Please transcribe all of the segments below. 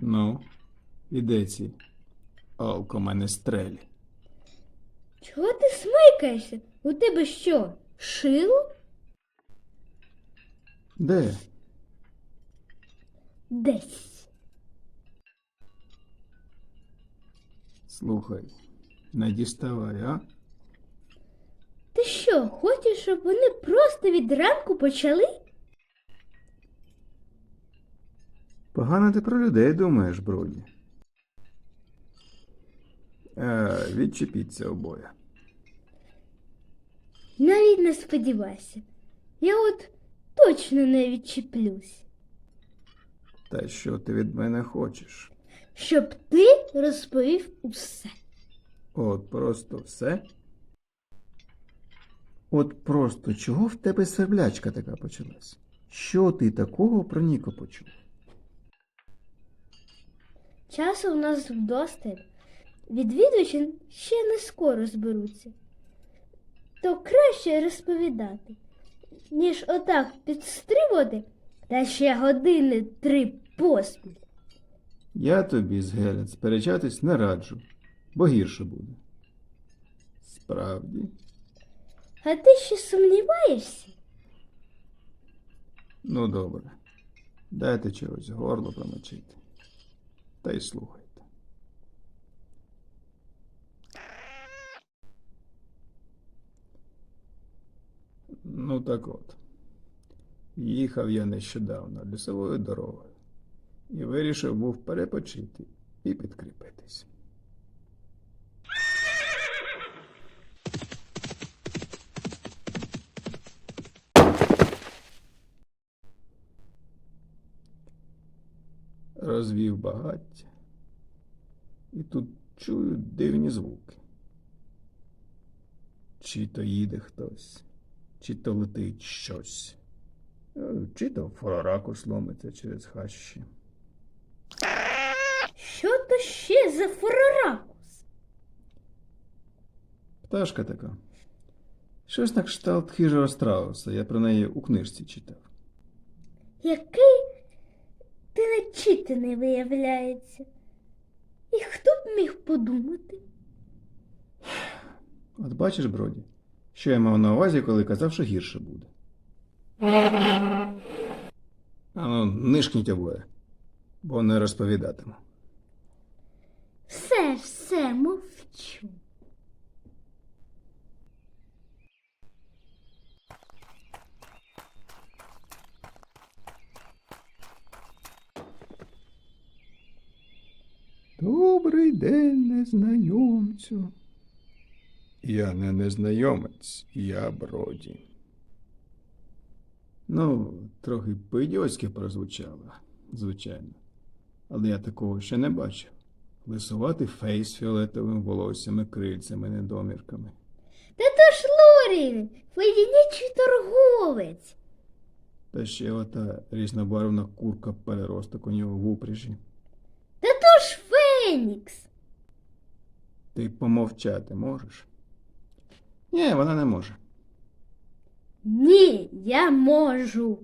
Ну, і де ці алкоменестрелі? Чого ти смикаєшся? У тебе що? Шило? Де? Десь. Слухай, не діставай, а? Ти що, хочеш, щоб вони просто від ранку почали? Погано ти про людей думаєш, Броді. Е, відчепіться обоє. Навіть не сподівайся. Я от точно не відчіплюсь, Та що ти від мене хочеш? щоб ти розповів усе. От просто все? От просто чого в тебе сверблячка така почалась? Що ти такого про Ніко почув? Часу в нас вдосталь. Відвідувачі ще не скоро зберуться. То краще розповідати, ніж отак підстрибувати та ще години три поспіль. Я тобі з Гелен сперечатись не раджу, бо гірше буде. Справді. А ти ще сумніваєшся? Ну, добре. Дайте чогось горло промочити. Та й слухайте. Ну так от. Їхав я нещодавно лісовою дорогою і вирішив був перепочити і підкріпитись. Розвів багаття, і тут чую дивні звуки. Чи то їде хтось, чи то летить щось, е, чи то флоракус ломиться через хащі. Що то ще за фороракус? Пташка така. Щось на кшталт хижого страуса, я про неї у книжці читав. Який ти начитаний виявляється. І хто б міг подумати? От бачиш, Броді, що я мав на увазі, коли казав, що гірше буде. Ану, нишкніть обоє, бо не розповідатиму. Все, все, мовчу. Добрий день, незнайомцю. Я не незнайомець, я Броді. Ну, трохи по-ідіотськи прозвучало, звичайно. Але я такого ще не бачив. Лисувати фейс фіолетовим волоссям і крильцями недомірками. Та то ж Лорін, воєнячий торговець. Та ще ота різнобарвна курка переросток у нього в упряжі. Та Фенікс. Ти помовчати можеш? Ні, вона не може. Ні, я можу.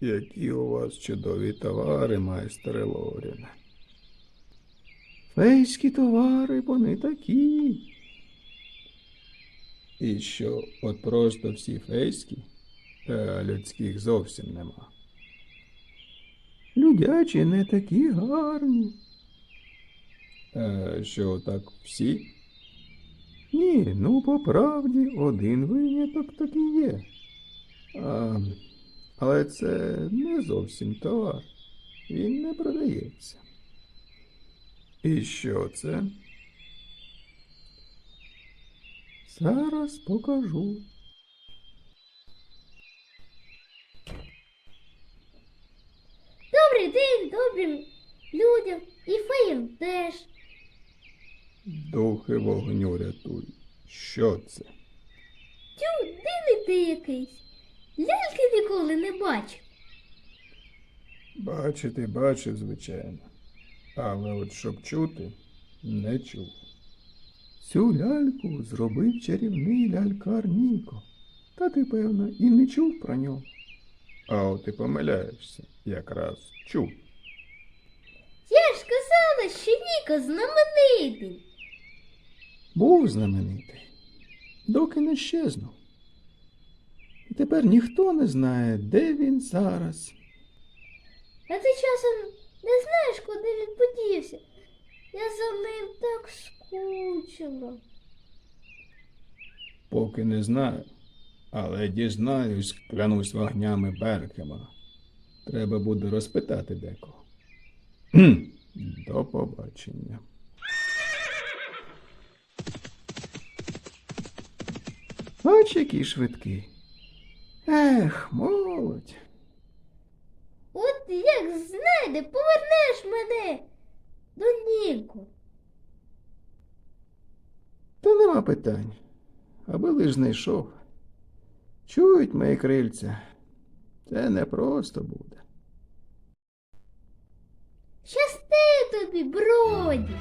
Які у вас чудові товари, майстре Лоріне. Фейські товари, вони такі. І що, от просто всі фейські, а людських зовсім нема. Людячі не такі гарні. А що, так всі? Ні, ну по правді один виняток так і є. А, але це не зовсім товар. Він не продається. І що це? Зараз покажу. Добрий день добрим людям і феям теж. Духи вогню рятуй. Що це? Тю, дивний ти якийсь. Ляльки ніколи не бачив. Бачити бачив, звичайно. Але от щоб чути, не чув. Цю ляльку зробив чарівний лялькар Ніко. Та ти, певно, і не чув про нього. А от ти помиляєшся, якраз чув. Я що Ніко знаменитий. Був знаменитий, доки не щезнув. І тепер ніхто не знає, де він зараз. А ти часом не знаєш, куди він подівся? Я за ним так скучила. Поки не знаю, але дізнаюсь, клянусь вогнями Беркема. Треба буде розпитати декого. До побачення. Бач, який швидкий. Ех, молодь. От як знайде, повернеш мене до Ніку. Та нема питань. Аби лиш знайшов. Чують мої крильця. Це не просто буде. Щасти тобі, броді.